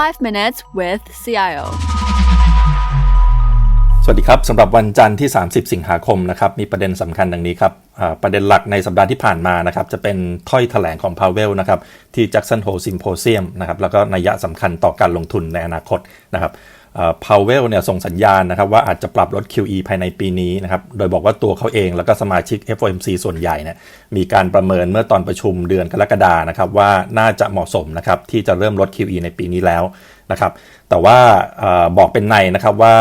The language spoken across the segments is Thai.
5 minutes with CIO สวัสดีครับสำหรับวันจันทร์ที่ 30 สิงหาคมนะครับมีประเด็นสำคัญดังนี้ครับประเด็นหลักในสัปดาห์ที่ผ่านมานะครับจะเป็นถ้อยถแถลงของพาวเวลนะครับที่แจ็กสันโฮซิมโพเซียมนะครับแล้วก็นัยยะสำคัญต่อการลงทุนในอนาคตนะครับ พาวเวลเนี่ยส่งสัญญาณนะครับว่าอาจจะปรับลด QE ภายในปีนี้นะครับโดยบอกว่าตัวเขาเองแล้วก็สมาชิก FOMC ส่วนใหญ่เนี่ยมีการประเมินเมื่อตอนประชุมเดือนกรกฎานะครับว่าน่าจะเหมาะสมนะครับที่จะเริ่มลด QE ในปีนี้แล้ว นะครับแต่ว่าบอกเป็นในนะครับว่า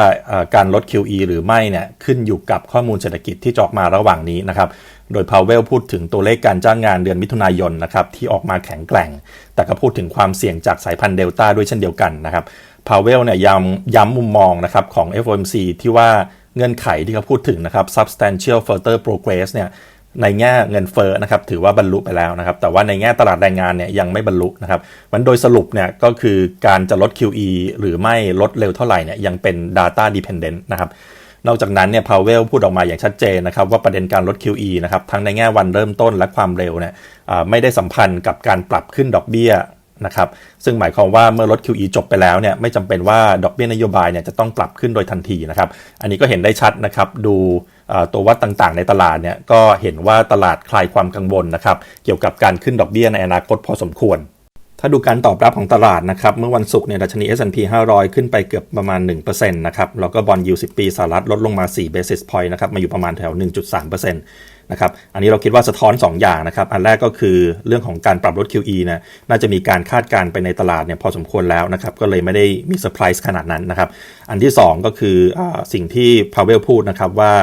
การลด QE หรือไม่เนี่ยขึ้นอยู่กับข้อมูลเศรษฐกิจที่จอกมาระหว่างนี้นะครับโดยพาวเวลพูดถึงตัวเลขการจ้างงานเดือนมิถุนายนนะครับที่ออกมาแข็งแกร่ง แต่ก็พูดถึงความเสี่ยงจากสายพันธุ์เดลต้าด้วยเช่นเดียวกันนะครับพาวเวลเนี่ยย้ำย้ำมุมมองนะครับของ FOMC ที่ว่าเงื่อนไขที่เขาพูดถึงนะครับ substantial further progress เนี่ย ในแง่เงินเฟ้อนะครับถือว่าบรรลุไปแล้วนะครับ แต่ว่าในแง่ตลาดแรงงานเนี่ยยังไม่บรรลุนะครับมันโดยสรุปเนี่ยก็คือการจะลด QE หรือไม่ลดเร็วเท่าไหร่เนี่ยยังเป็น data dependent นะครับนอกจากนั้นเนี่ยพาวเวลพูดออกมาอย่างชัดเจนนะครับว่าประเด็นการลด QE นะครับทั้งในแง่วันเริ่มต้นและความเร็วเนี่ยไม่ได้สัมพันธ์กับการปรับขึ้นดอกเบี้ย นะครับซึ่งหมายความว่าเมื่อลด QE จบไปแล้วเนี่ยไม่จำเป็นว่าดอกเบี้ยนโยบายเนี่ยจะต้องปรับขึ้นโดยทันทีนะครับอันนี้ก็เห็นได้ชัดนะครับดูตัววัดต่างๆ ในตลาดเนี่ยก็เห็นว่าตลาดคลายความกังวลนะครับเกี่ยวกับการขึ้นดอกเบี้ยในอนาคตพอสมควร ถ้าดูการตอบรับของตลาดนะครับเมื่อวันศุกร์เนี่ยดัชนี S&P 500 ขึ้นไปเกือบประมาณ 1%นะครับแล้วก็บอลยู10ปีสหรัฐลดลงมา 4 basis point นะครับมาอยู่ประมาณแถว 1.3%นะครับอันนี้เราคิดว่าสะท้อน 2 อย่างนะครับ อันแรกก็คือเรื่องของการปรับลด QE นะน่าจะมีการคาดการไปในตลาดเนี่ยพอสมควรแล้วนะครับก็เลยไม่ได้มีเซอร์ไพรส์ขนาดนั้นนะครับอันที่ 2 ก็คืออสิ่งที่พาวเวลพูดนะครับว่า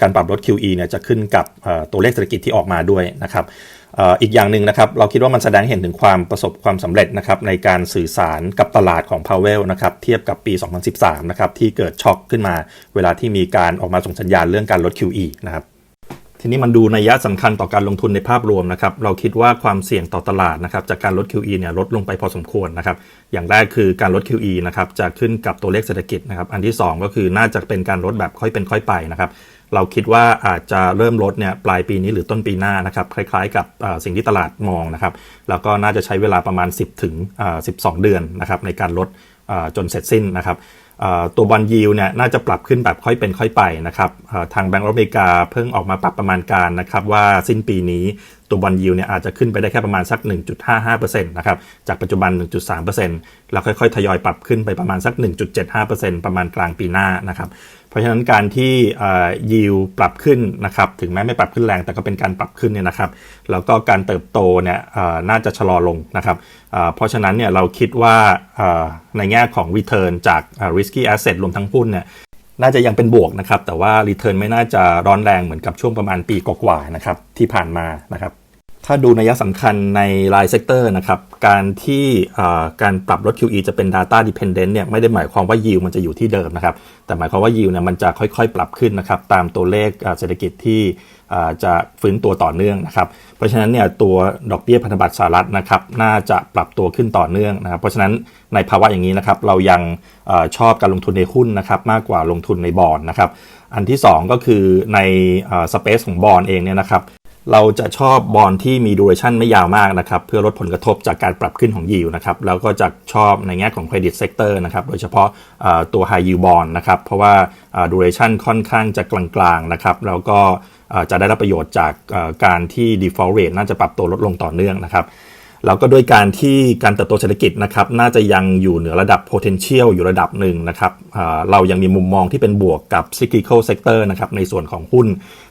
การปรับลด QE เนี่ยจะขึ้นกับตัวเลขเศรษฐกิจที่ออกมาด้วยนะครับ อีกอย่างหนึ่งนะครับ เราคิดว่ามันแสดงเห็นถึงความประสบความสำเร็จนะครับในการสื่อสารกับตลาดของพาวเวลนะครับเทียบกับปี 2013 นะครับที่เกิดช็อคขึ้นมา เวลาที่มีการออกมาส่งสัญญาณเรื่องการลด QE นะครับทีนี้มันดูนัยยะสำคัญต่อการลงทุนในภาพรวมนะครับ เราคิดว่าความเสี่ยงต่อตลาดนะครับจากการลด QE เนี่ยลดลงไปพอสมควรนะครับ อย่างแรกคือการลด QE นะครับจะขึ้นกับตัวเลขเศรษฐกิจนะครับ อันที่ 2 ก็คือน่าจะเป็นการลดแบบค่อยเป็นค่อยไปนะครับ เราคิดว่าอาจจะเริ่มลดเนี่ยปลายปีนี้หรือต้นปีหน้านะครับคล้ายๆกับสิ่งที่ตลาดมองนะครับแล้วก็น่าจะใช้เวลาประมาณ 10ถึง12 เดือนนะครับในการลดจนเสร็จสิ้นนะครับตัวบอลยิวเนี่ยน่าจะปรับขึ้นแบบค่อยเป็นค่อยไปนะครับทางแบงก์อเมริกาเพิ่งออกมาปรับประมาณการนะครับว่าสิ้นปีนี้ ตัวบอลยิวเนี่ยอาจจะขึ้นไปได้แค่ประมาณสัก 1.55%นะครับจากปัจจุบัน 1.3%แล้วค่อยๆ ทยอยปรับขึ้นไปประมาณสัก 1.75%ประมาณกลางปีหน้านะครับเพราะฉะนั้นการที่ยิวปรับขึ้นนะครับถึงแม้ไม่ปรับขึ้นแรงแต่ก็เป็นการปรับขึ้นเนี่ยนะครับแล้วก็การเติบโตเนี่ยน่าจะชะลอลงนะครับเพราะฉะนั้นเนี่ยเราคิดว่าในแง่ของ return จาก risky asset รวมทั้งหุ้นเนี่ย น่าจะยังเป็นบวกนะครับ แต่ว่ารีเทิร์นไม่น่าจะร้อนแรงเหมือนกับช่วงประมาณปีกว่าๆนะครับที่ผ่านมานะครับ ถ้าดูนัยสำคัญในรายเซกเตอร์นะครับ การที่การปรับลด QE จะเป็น Data Dependent เนี่ยไม่ได้หมายความว่ายิวมันจะอยู่ที่เดิมนะครับ แต่หมายความว่ายิวเนี่ยมันจะค่อยๆ ปรับขึ้นนะครับ ตามตัวเลขเศรษฐกิจที่ จะฟื้นตัวต่อเนื่องนะครับ เพราะฉะนั้นเนี่ยตัวดอกเบี้ยพันธบัตรสหรัฐนะครับน่าจะปรับตัวขึ้นต่อเนื่องนะครับ เพราะฉะนั้นในภาวะอย่างนี้นะครับเรายังชอบการลงทุนในหุ้นนะครับมากกว่าลงทุนในบอลนะครับ อันที่ 2 ก็คือในสเปซของบอลเองเนี่ยนะครับเราจะชอบบอลที่มีดูเรชันไม่ยาวมากนะครับเพื่อลดผลกระทบจากการปรับขึ้นของยิวนะครับแล้วก็จะชอบในแง่ของเครดิตเซกเตอร์นะครับโดยเฉพาะตัว High Yield Bond นะครับเพราะว่าดูเรชันค่อนข้างจะกลางๆนะครับแล้วก็ จะได้รับประโยชน์จากการที่ default rate น่าจะปรับตัวลดลงต่อเนื่องนะครับแล้วก็ด้วยการที่การเติบโตเศรษฐกิจนะครับน่าจะยังอยู่เหนือระดับ potential อยู่ระดับหนึ่งนะครับเรายังมีมุมมองที่เป็นบวกกับ cyclical sector นะครับในส่วนของหุ้น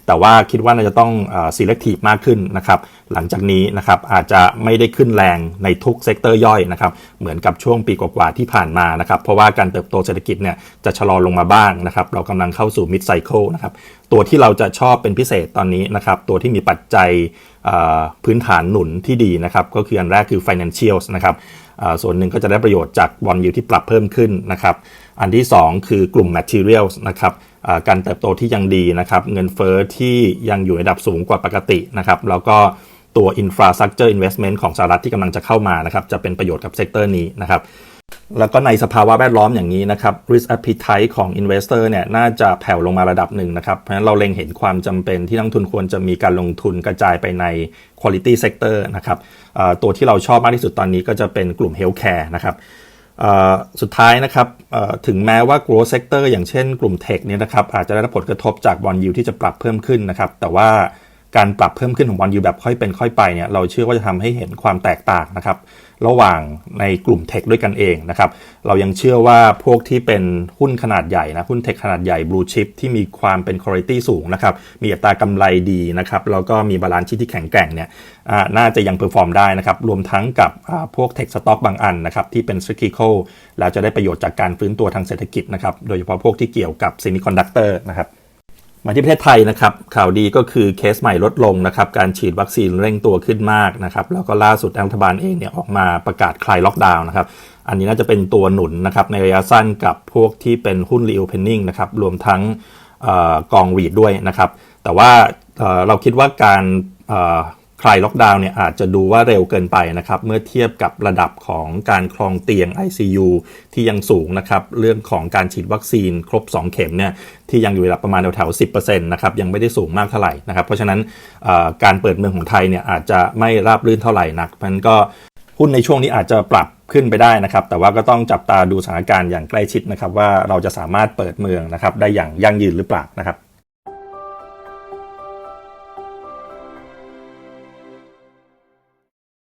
แต่ว่าคิดว่าน่าจะต้อง selective มากขึ้นนะครับ หลังจากนี้นะครับอาจจะไม่ได้ขึ้นแรงในทุกเซกเตอร์ย่อยนะครับเหมือนกับช่วงปีกว่าๆที่ผ่านมานะครับเพราะว่าการเติบโตเศรษฐกิจเนี่ยจะชะลอลงมาบ้างนะครับเรากำลังเข้าสู่ mid cycle นะครับตัวที่เราจะชอบเป็นพิเศษตอนนี้นะครับตัวที่มีปัจจัยพื้นฐานหนุนที่ดีนะครับก็คืออันแรกคือ financials นะครับส่วนหนึ่งก็จะได้ประโยชน์จากบอลยูที่ปรับเพิ่มขึ้นนะครับอันที่ 2 คือกลุ่ม materials นะครับการเติบโตที่ยังดีนะครับเงินเฟอ้อที่ยังอยู่ในระดับสูงกว่าปกตินะครับแล้วก็ ตัว infrastructure investment ของสหรัฐที่กำลังจะเข้ามานะครับจะเป็นประโยชน์กับเซกเตอร์นี้นะครับแล้วก็ในสภาวะแวดล้อมอย่างนี้นะครับ risk appetite ของ investor เนี่ยน่าจะแผ่วลงมาระดับหนึ่งนะครับ เพราะฉะนั้นเราเล็งเห็นความจำเป็นที่นักทุนควรจะมีการลงทุนกระจายไปใน quality sector นะครับตัวที่เราชอบมากที่สุดตอนนี้ก็จะเป็นกลุ่ม healthcare นะครับสุดท้ายนะครับถึงแม้ว่า growth sector อย่างเช่นกลุ่มเทคเนี่ยนะครับอาจจะได้รับผลกระทบจากบอลยูที่จะปรับเพิ่มขึ้นนะครับแต่ว่า การปรับเพิ่มขึ้นของบอลยูแบบค่อยเป็นค่อยไปเนี่ยเราเชื่อว่าจะทำให้เห็นความแตกต่างนะครับระหว่างในกลุ่มเทคด้วยกันเองนะครับเรายังเชื่อว่าพวกที่เป็นหุ้นขนาดใหญ่นะหุ้นเทคขนาดใหญ่บลูชิพที่มีความเป็นคุณภาพสูงนะครับมีอัตรากำไรดีนะครับแล้วก็มีบาลานซ์ชีที่แข็งแกร่งเนี่ยน่าจะยังเพอร์ฟอร์มได้นะครับรวมทั้งกับพวกเทคสต็อกบางอันนะครับที่เป็นสกิค l แล้วจะได้ประโยชน์จากการฟื้นตัวทางเศรษฐกิจนะครับโดยเฉพาะพวกที่เกี่ยวกับเซมิคอนดักเตอร์นะครับ มาที่ประเทศไทยนะครับข่าวดีก็คือเคสใหม่ลดลงนะครับการฉีดวัคซีนเร่งตัวขึ้นมากนะครับแล้วก็ล่าสุดรัฐบาลเองเนี่ยออกมาประกาศคลายล็อกดาวน์นะครับอันนี้น่าจะเป็นตัวหนุนนะครับในระยะสั้นกับพวกที่เป็นหุ้นรีโอเพนนิ่งนะครับรวมทั้งออกองรีดด้วยนะครับแต่ว่าเเราคิดว่าการ ลายล็อกดาวน์เนี่ยอาจจะดูว่าเร็วเกินไปนะครับ เมื่อเทียบกับระดับของการครองเตียง ICU ที่ยังสูงนะครับ เรื่องของการฉีดวัคซีนครบ 2 เข็มเนี่ยที่ยังอยู่ระดับประมาณแถวๆ10%นะครับยังไม่ได้สูงมากเท่าไหร่นะครับ เพราะฉะนั้นการเปิดเมืองของไทยเนี่ยอาจจะไม่ราบรื่นเท่าไหร่นักมันก็หุ้นในช่วงนี้อาจจะปรับขึ้นไปได้นะครับ แต่ว่าก็ต้องจับตาดูสถานการณ์อย่างใกล้ชิดนะครับ ว่าเราจะสามารถเปิดเมืองนะครับได้อย่างยั่งยืนหรือเปล่านะครับ